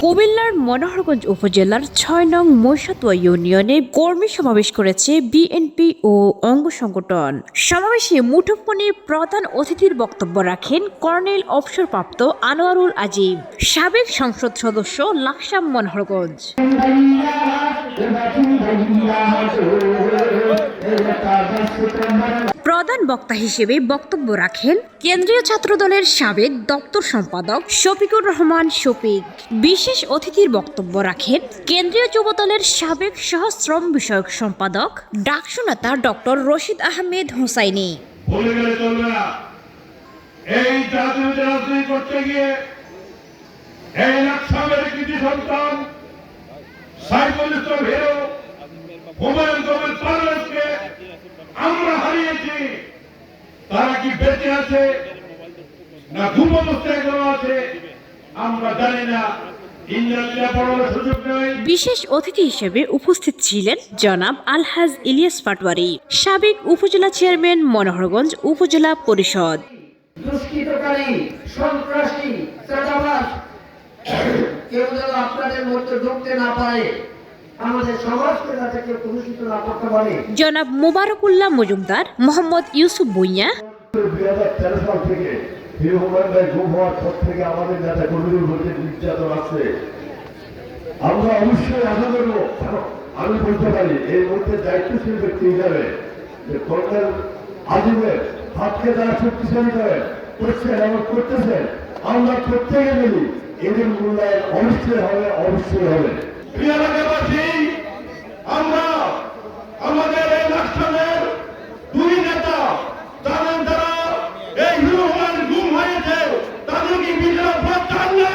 কুমিল্লার মনোহরগঞ্জ উপজেলার ছয় নং মৈশাতুয়া ইউনিয়নে কর্মী সমাবেশ করেছে বিএনপি ও অঙ্গ সংগঠন। সমাবেশে মুঠোফোনে প্রধান অতিথির বক্তব্য রাখেন কর্নেল অবসরপ্রাপ্ত আনোয়ারুল আজিম। সাবেক সংসদ সদস্য লাকসাম মনোহরগঞ্জ। প্রধান বক্তা হিসেবে বক্তব্য রাখেন কেন্দ্রীয় ছাত্রদলের সাবেক দপ্তর সম্পাদক শফিকুর রহমান শফিক। বিশেষ অতিথির বক্তব্য রাখেন কেন্দ্রীয় যুবদলের সাবেক সহশ্রম বিষয়ক সম্পাদক ডাকসু ডক্টর রশিদ আহমেদ হুসাইনি। এই হিরো কবির পারভেজকে আমরা হারিয়েছি তারা কি বেঁচে আছে না ঘুমবস্থায় এখনও আছে আমরা জানি না। বিশেষ অতিথি হিসেবে উপস্থিত ছিলেন জনাব আলহাজ ইলিয়াস পাটওয়ারি সাবেক উপজেলা চেয়ারম্যান মনোহরগঞ্জ উপজেলা পরিষদ। দুষ্কৃতকারী সন্ত্রাসী কেউ যেন আপনাদের মধ্যে ঢুকতে না পারে। জনাব মোবারকুল্লাহ মজুমদার মোহাম্মদ ইউসুফ ভুইয়া আমরা অবশ্যই প্রত্যেকে এদের অবশ্যই হবে অবশ্যই হবে। এলাকাবাসী আমরা আমাদের এই লাকসামের দুই নেতা জানেন তারা এই হিরোমান গুম হয়েছে তাদের কি বিচার পাচ্ছেন না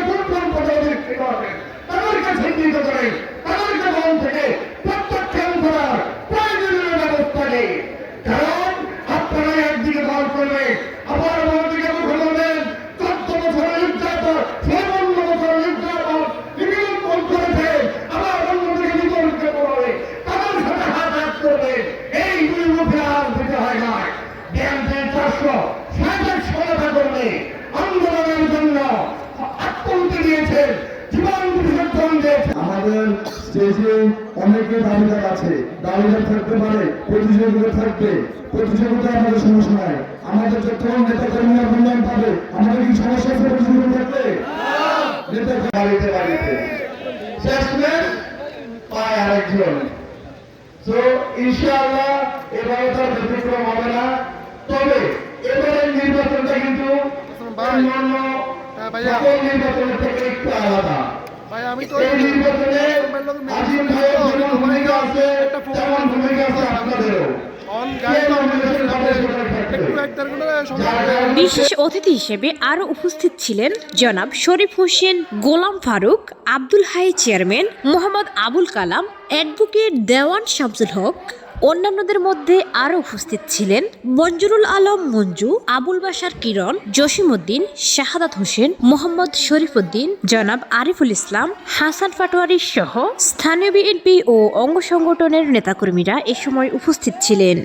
চারশো সাবেক করবে। আন্দোলনের জন্য আত্মহত্যা দিয়েছেন জীবন বিসর্জন দিয়েছেন। আমাদের স্টেজে অনেকে দাবিদার আছে। দাবিদার থাকতে পারে, প্রতিযোগিতা থাকবে। প্রতিযোগিতা আমাদের সমস্যা নাই আমাদের যত নেতা কর্মীরা মূল্যায়ন পাবে, আমাদের কি সমস্যা আছে প্রতিযোগিতা থাকলে? নেতা বাড়িতে বাড়িতে। শেষমেশ পায় আরেকজন। তো ইনশাআল্লাহ এবারে তার ব্যতিক্রম হবে না। তবে এবারের নির্বাচনটা কিন্তু অন্যান্য সকল নির্বাচনের থেকে একটু আলাদা। ভাই আমি তো এই নির্বাচনে আজিম ভাইয়ের যেমন ভূমিকা আছে তেমন ভূমিকা আছে আপনাদেরও। অন কে গাড়ি নমিনেশন পাবে সেটা থাকবে একটু এক দেড় ঘণ্টা সময় যার কারণে বিশেষ অতিথি হিসেবে আরও উপস্থিত ছিলেন জনাব শরীফ হোসেন গোলাম ফারুক আব্দুল হাই চেয়ারম্যান মোহাম্মদ আবুল কালাম অ্যাডভোকেট দেওয়ান শামসুল হক অন্যান্যদের মধ্যে আরও উপস্থিত ছিলেন মঞ্জুরুল আলম মঞ্জু, আবুল বাসার কিরণ, জসিমউদ্দিন, শাহাদাত হোসেন, মোহাম্মদ শরীফুদ্দিন জনাব আরিফুল ইসলাম, হাসান পাটোয়ারি সহ স্থানীয় বিএনপি ও অঙ্গ সংগঠনের নেতাকর্মীরা এ সময় উপস্থিত ছিলেন।